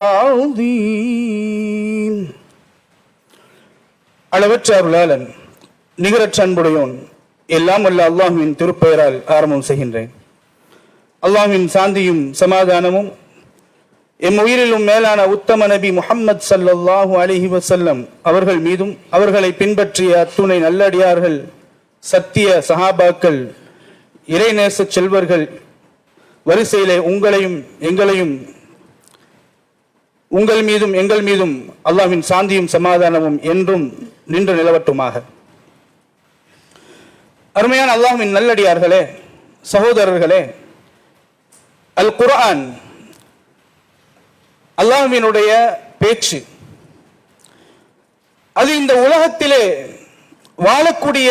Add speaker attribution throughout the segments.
Speaker 1: ஆதீம் அளவற்ற அருளாளன் நிகரற்ற அன்புடையோன் எல்லாம் அல்ல அல்லாஹுவின் திருப்பெயரால் ஆரம்பம் செய்கின்றேன். அல்லாஹுவின் சாந்தியும் சமாதானமும் எம் உயிரிலும் மேலான உத்தம நபி முஹம்மது சல்லாஹூ அலிஹி வசல்லம் அவர்கள் மீதும் அவர்களை பின்பற்றிய அத்துணை நல்லடியார்கள் சத்திய சஹாபாக்கள் இறைநேச செல்வர்கள் வரிசையிலே உங்களையும் எங்களையும் உங்கள் மீதும் எங்கள் மீதும் அல்லாஹின் சாந்தியும் சமாதானமும் என்றும் நின்று நிலவட்டுமாக. அருமையான அல்லாஹின் நல்லடியார்களே சகோதரர்களே அல் குர்ஆன் அல்லாஹ்வினுடைய பேச்சு. அது இந்த உலகத்திலே வாழக்கூடிய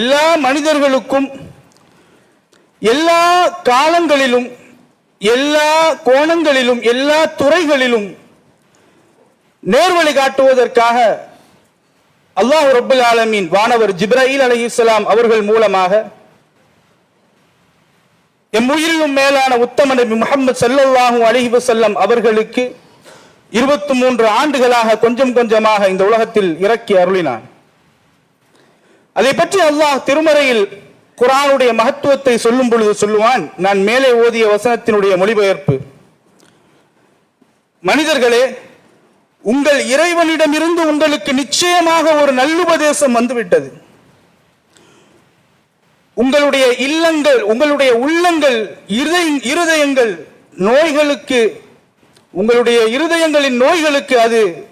Speaker 1: எல்லா மனிதர்களுக்கும் எல்லா காலங்களிலும் எல்லா கோணங்களிலும் எல்லா துறைகளிலும் நேர்வழி காட்டுவதற்காக அல்லாஹ் ரபுல் ஆலமீன் வானவர் ஜிப்ராயில் அலைஹிஸ்ஸலாம் அவர்கள் மூலமாக எம் உயிரிலும் மேலான உத்தம நபி முகமது ஸல்லல்லாஹு அலைஹி வஸல்லம் அவர்களுக்கு இருபத்தி மூன்று ஆண்டுகளாக கொஞ்சம் கொஞ்சமாக இந்த உலகத்தில் இறக்கி அருளினான். அதை பற்றி அல்லாஹ் திருமறையில் குரானுடைய மகத்துவத்தை சொல்லும் பொழுது சொல்லுவான் நான் மேலே ஓதிய வசனத்தினுடைய மொழிபெயர்ப்பு. மனிதர்களே உங்கள் இறைவனிடமிருந்து உங்களுக்கு நிச்சயமாக ஒரு நல்லுபதேசம் வந்துவிட்டது. உங்களுடைய இல்லங்கள் உங்களுடைய உள்ளங்கள் இருதய- இருதயங்கள் நோய்களுக்கு உங்களுடைய இருதயங்களின் நோய்களுக்கு அது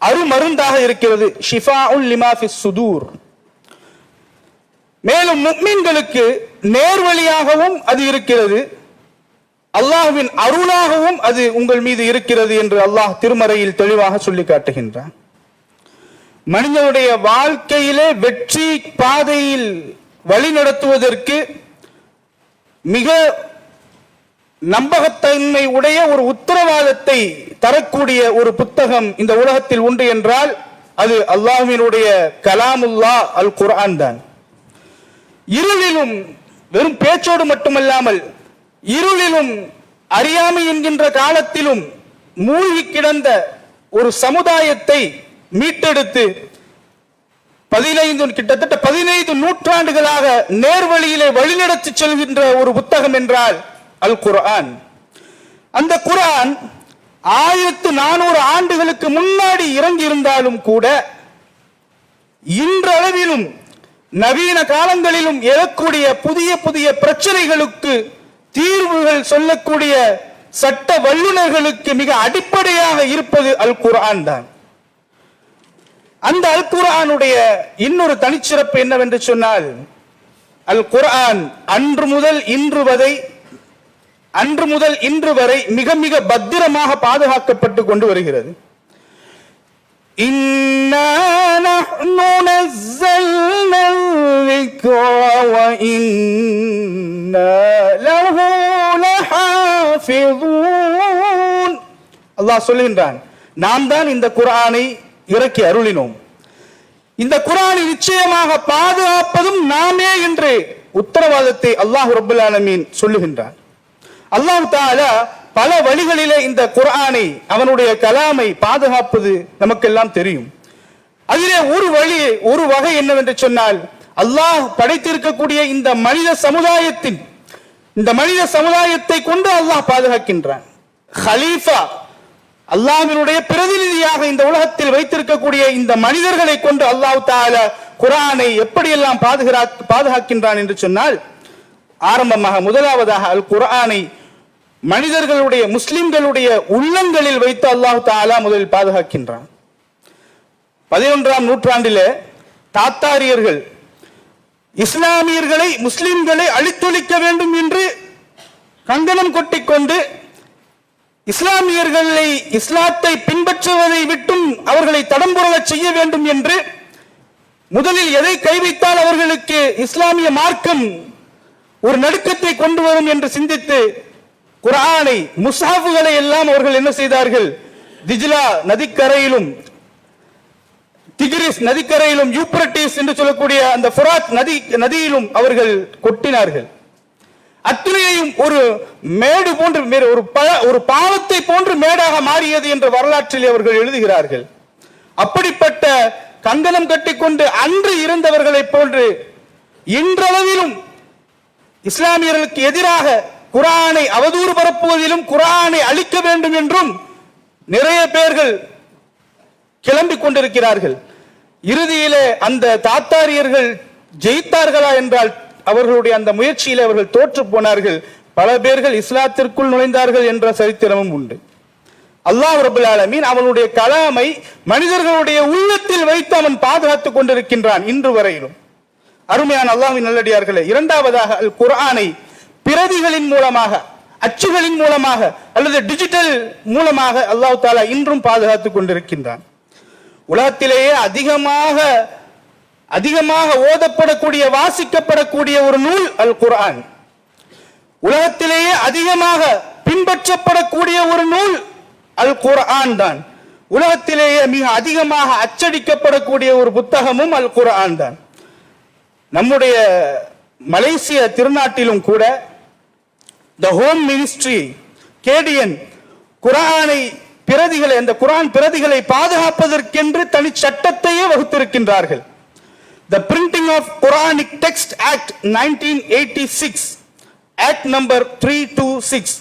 Speaker 1: அருமருந்தாக இருக்கிறது. ஷிஃபா உல் லிமாஃபிஸ் சுதூர். மேலும் முக்மீன்களுக்கு நேர்வழியாகவும் அது இருக்கிறது. அல்லாஹ்வின் அருளாகவும் அது உங்கள் மீது இருக்கிறது என்று அல்லாஹ் திருமறையில் தெளிவாக சொல்லி காட்டுகின்றான். மனிதனுடைய வாழ்க்கையிலே வெற்றி பாதையில் வழிநடத்துவதற்கு மிக நம்பகத்தன்மை உடைய ஒரு உத்தரவாதத்தை தரக்கூடிய ஒரு புத்தகம் இந்த உலகத்தில் உண்டு என்றால் அது அல்லாஹினுடைய கலாமுல்லா அல் குர்ஆன் தான். இருளிலும் வெறும் பேச்சோடு மட்டுமல்லாமல் இருளிலும் அறியாமை என்கின்ற காலத்திலும் மூழ்கி கிடந்த ஒரு சமுதாயத்தை மீட்டெடுத்து பதினைந்து கிட்டத்தட்ட பதினைந்து நூற்றாண்டுகளாக நேர்வழியிலே வழிநடத்தி செல்கின்ற ஒரு புத்தகம் என்றால் அல் குரான் அந்த குரான் ஆயிரத்து நானூறு ஆண்டுகளுக்கு முன்னாடி இறங்கி இருந்தாலும் கூட இன்றளவிலும் நவீன காலங்களிலும் எழக்கூடிய புதிய புதிய பிரச்சனைகளுக்கு தீர்வுகள் சொல்லக்கூடிய சட்ட வல்லுநர்களுக்கு மிக அடிப்படையாக இருப்பது அல் குரான் தான். அந்த அல் குரானுடைய இன்னொரு தனிச்சிறப்பு என்னவென்று சொன்னால் அல் குரான் அன்று முதல் இன்று வரை அன்று முதல் இன்று வரை மிக மிக பத்திரமாக பாதுகாக்கப்பட்டு கொண்டு வருகிறது. இன்ன الذكر وإنا له لحافظون அல்லாஹ் சொல்லுகின்றான் நாம் தான் இந்த குர்ஆனை இறக்கி அருளினோம் இந்த குர்ஆனை நிச்சயமாக பாதுகாப்பதும் நாமே என்று உத்தரவாதத்தை அல்லாஹ் ரப்பல் ஆலமீன் சொல்லுகின்றான் அல்லாஹ் தாலா பல வழிகளிலே இந்த குர்ஆனை அவனுடைய கலாமை பாதுகாப்பது நமக்கெல்லாம் தெரியும் அதிலே ஒரு வழி ஒரு வகை என்னவென்று சொன்னால் அல்லாஹ் படைத்திருக்கக்கூடிய இந்த மனித சமுதாயத்தின் இந்த மனித சமுதாயத்தை கொண்டு அல்லாஹ் பாதுகாக்கின்றான். ஹலீஃபா அல்லாஹினுடைய பிரதிநிதியாக இந்த உலகத்தில் வைத்திருக்கக்கூடிய இந்த மனிதர்களை கொண்டு அல்லாஹ் தால குரானை எப்படியெல்லாம் பாதுகா பாதுகாக்கின்றான் என்று சொன்னால் ஆரம்பமாக முதலாவதாக அல் குரானை மனிதர்களுடைய முஸ்லிம்களுடைய உள்ளங்களில் வைத்து அல்லாஹ் தாலா முதலில் பாதுகாக்கின்றான். பதினொன்றாம் நூற்றாண்டிலே தாத்தாரியர்கள் இஸ்லாமியர்களை முஸ்லிம்களை அழித்தொழிக்க வேண்டும் என்று கங்கணம் கொட்டிக்கொண்டு இஸ்லாமியர்களை இஸ்லாத்தை பின்பற்றுவதை விட்டும் அவர்களை தடம்புரலச் செய்ய வேண்டும் என்று முதலில் எதை கைவித்தால் அவர்களுக்கு இஸ்லாமிய மார்க்கம் ஒரு நடுக்கத்தை கொண்டு வரும் என்று சிந்தித்து குர்ஆனை முசாஃபுகளை எல்லாம் அவர்கள் என்ன செய்தார்கள்? திஜிலா நதிக்கரையிலும் யூப்ரட்டிஸ் நதிக்கரையிலும் யூப்ரட்டிஸ் என்று சொல்லக்கூடிய அந்த ஃபுராத் நதி நதியிலும் அவர்கள் கொட்டினார்கள். அத்துணையையும் ஒரு மேடு போன்று ஒரு ப- ஒரு பாவத்தை போன்று மேடாக மாறியது என்ற வரலாற்றில் அவர்கள் எழுதுகிறார்கள். அப்படிப்பட்ட கங்கணம் கட்டிக்கொண்டு அன்று இருந்தவர்களைப் போன்று இன்றளவிலும் இஸ்லாமியர்களுக்கு எதிராக குரானை அவதூறு பரப்புவதிலும் குரானை அழிக்க வேண்டும் என்றும் நிறைய பேர்கள் கிளம்பிக் கொண்டிருக்கிறார்கள். இறுதியிலே அந்த தாத்தாரியர்கள் ஜெயித்தார்களா என்றால் அவர்களுடைய அந்த முயற்சியிலே அவர்கள் தோற்று போனார்கள். பல பேர்கள் இஸ்லாத்திற்குள் நுழைந்தார்கள் என்ற சரித்திரமும் உண்டு. அல்லாஹ் ரபுல் ஆலமீன் அவனுடைய கலாமை மனிதர்களுடைய உள்ளத்தில் வைத்து அவன் பாதுகாத்துக் கொண்டிருக்கின்றான் இன்று வரையிலும். அருமையான அல்லாஹ்வின் நல்லடியார்களே இரண்டாவதாக அல் குரானை பிரதிகளின் மூலமாக அச்சுகளின் மூலமாக அல்லது டிஜிட்டல் மூலமாக அல்லாஹ் தாலா இன்றும் பாதுகாத்துக் கொண்டிருக்கின்றான். உலகத்திலேயே அதிகமாக அதிகமாக ஓதப்படக்கூடிய வாசிக்கப்படக்கூடிய ஒரு நூல் அல் குரான் உலகத்திலேயே அதிகமாக பின்பற்றப்படக்கூடிய ஒரு நூல் அல் குரான் தான். உலகத்திலேயே மிக அதிகமாக அச்சடிக்கப்படக்கூடிய ஒரு புத்தகமும் அல் குரான் தான். நம்முடைய மலேசிய திருநாட்டிலும் கூட த ஹோம் மினிஸ்ட்ரி கேடியன் குரானை பிரதிகளை அந்த குரான் பிரதிகளை பாதுகாப்பதற்கென்று தனி சட்டத்தையே வகுத்திருக்கின்றார்கள். The printing of Quranic text act nineteen eighty six act number three two six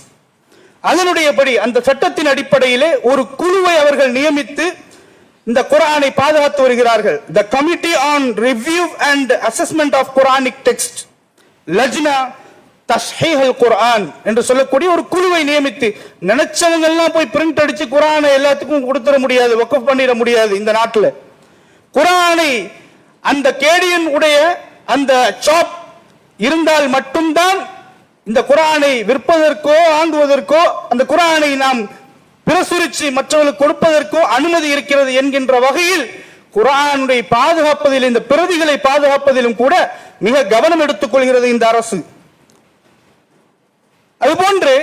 Speaker 1: அதனுடையபடி அந்த சட்டத்தின் அடிப்படையிலே ஒரு குழுவை அவர்கள் நியமித்து இந்த குரானை பாதுகாத்து வருகிறார்கள். The committee on review and assessment of Quranic text Lajnah Tashhihul Quran என்று சொல்லக்கூடிய ஒரு குழுவை நியமித்து நினைச்சவங்க எல்லாம் போய் பிரிண்ட் அடிச்சு குரானை எல்லாத்துக்கும் கொடுத்துட முடியாது ஒக்கப் பண்ணிட முடியாது இந்த நாட்டில். குரானை அந்த கேடியன் உடைய அந்த சாப் இருந்தால் மட்டும்தான் இந்த குரானை விற்பதற்கோ வாங்குவதற்கோ அந்த குரானை நாம் பிரசுரிச்சு மற்றவர்களுக்கு கொடுப்பதற்கோ அனுமதி இருக்கிறது என்கின்ற வகையில் குரானுடைய பாதுகாப்பதில் இந்த பிரதிகளை பாதுகாப்பதிலும் கூட மிக கவனம் எடுத்துக் கொள்கிறது இந்த அரசு. அதுபோன்று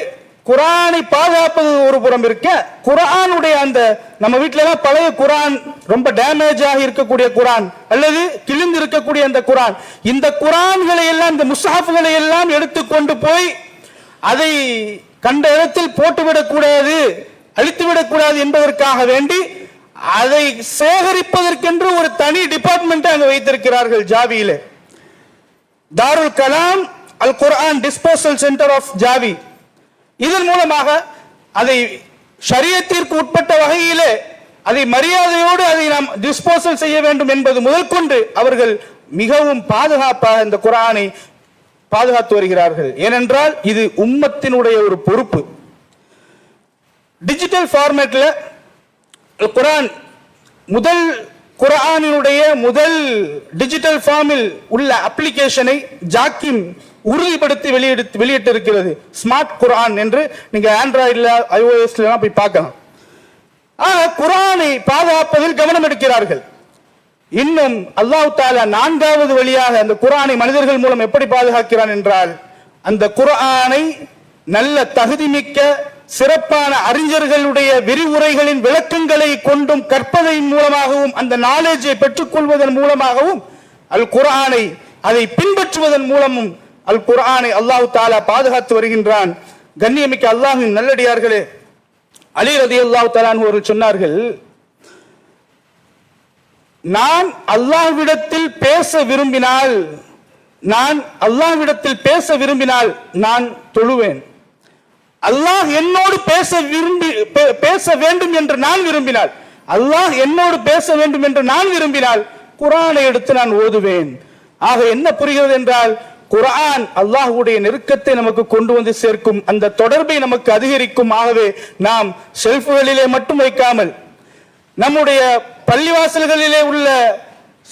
Speaker 1: குரானை பாதுகாப்பது ஒரு புறம் இருக்க குரானுடைய அந்த நம்ம வீட்ல பழைய குரான் ரொம்ப டேமேஜ் ஆகி இருக்கக்கூடிய குரான் அல்லது கிழிந்து இருக்கக்கூடிய அந்த குரான் இந்த குரான்களை எல்லாம் இந்த முசாஃபுகளை எல்லாம் எடுத்துக்கொண்டு போய் அதை கண்ட இடத்தில் போட்டுவிடக்கூடாது அழித்துவிடக்கூடாது அழித்து விடக்கூடாது என்பதற்காக வேண்டி அதை சேகரிப்பதற்கென்று ஒரு தனி டிபார்ட்மெண்ட் அங்கு வைத்திருக்கிறார்கள் ஜாவியிலே. Darul Kalam Al Quran disposal centre of Jawi இதன் மூலமாக அதை ஷரியத்திற்கு உட்பட்ட வகையிலே அதை மரியாதையோடு அதை நாம் டிஸ்போசல் செய்ய வேண்டும் என்பது முதல் கொண்டு அவர்கள் மிகவும் பாதுகாப்பாக இந்த குரானை பாதுகாத்து வருகிறார்கள். ஏனென்றால் இது உம்மத்தினுடைய ஒரு பொறுப்பு. டிஜிட்டல் ஃபார்மேட்டில் குரான் முதல் குரானினுடைய முதல் டிஜிட்டல் ஃபார்மில் உள்ள அப்ளிகேஷனை ஜாக்கிம் உறுதிப்படுத்தி வெளியிட்டு வெளியிட்டிருக்கிறது. ஸ்மார்ட் குரான் என்று நீங்க ஆண்ட்ராய்டில் ஐஓஎஸ்ல போய் பார்க்கலாம். ஆனால் குரானை பாதுகாப்பதில் கவனம் எடுக்கிறார்கள். இன்னும் அல்லாஹ் தாலா நான்காவது வழியாக அந்த குரானை மனிதர்கள் மூலம் எப்படி பாதுகாக்கிறான் என்றால் அந்த குரானை நல்ல தகுதிமிக்க சிறப்பான அறிஞர்களுடைய விரிவுரைகளின் விளக்கங்களை கொண்டும் கற்பதன் மூலமாகவும் அந்த நாலேஜை பெற்றுக்கொள்வதன் மூலமாகவும் அல் குர்ஆனை அதை பின்பற்றுவதன் மூலமும் அல் குரானை அல்லாஹு தாலா பாதுகாத்து வருகின்றான். கண்ணியமிக்க அல்லாஹின் நல்லடியார்களே அலி ரதி அல்லாஹு தாலான் அவர்கள் சொன்னார்கள் நான் அல்லாஹ்விடத்தில் பேச விரும்பினால் நான் அல்லாஹ்விடத்தில் பேச விரும்பினால் நான் தொழுவேன். அல்லாஹ் என்னோடு பேச விரும்பி பே- பேச வேண்டும் என்று நான் விரும்பினால் அல்லாஹ் என்னோடு பேச வேண்டும் என்று நான் விரும்பினால் குரானை எடுத்து நான் ஓதுவேன். ஆக என்ன புரிகிறது என்றால் குரான் அல்லாஹுடைய நெருக்கத்தை நமக்கு கொண்டு வந்து சேர்க்கும் அந்த தொடர்பை நமக்கு அதிகரிக்கும். ஆகவே நாம் செல்ஃபுகளிலே மட்டும் வைக்காமல் நம்முடைய பள்ளிவாசல்களிலே உள்ள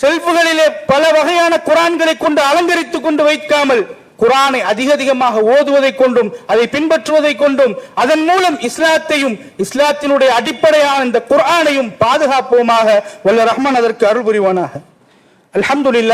Speaker 1: செல்ஃபுகளிலே பல வகையான குரான்களை கொண்டு அலங்கரித்துக் கொண்டு வைக்காமல் குரானை அதிக அதிகமாக ஓதுவதை கொண்டும் அதை பின்பற்றுவதை கொண்டும் அதன் மூலம் இஸ்லாத்தையும் இஸ்லாத்தினுடைய அடிப்படையான இந்த குரானையும் பாதுகாப்போமாக வல்ல ரஹ்மான் அதற்கு அருள் புரிவானாக. அல்ஹம்துலில்லாஹ்.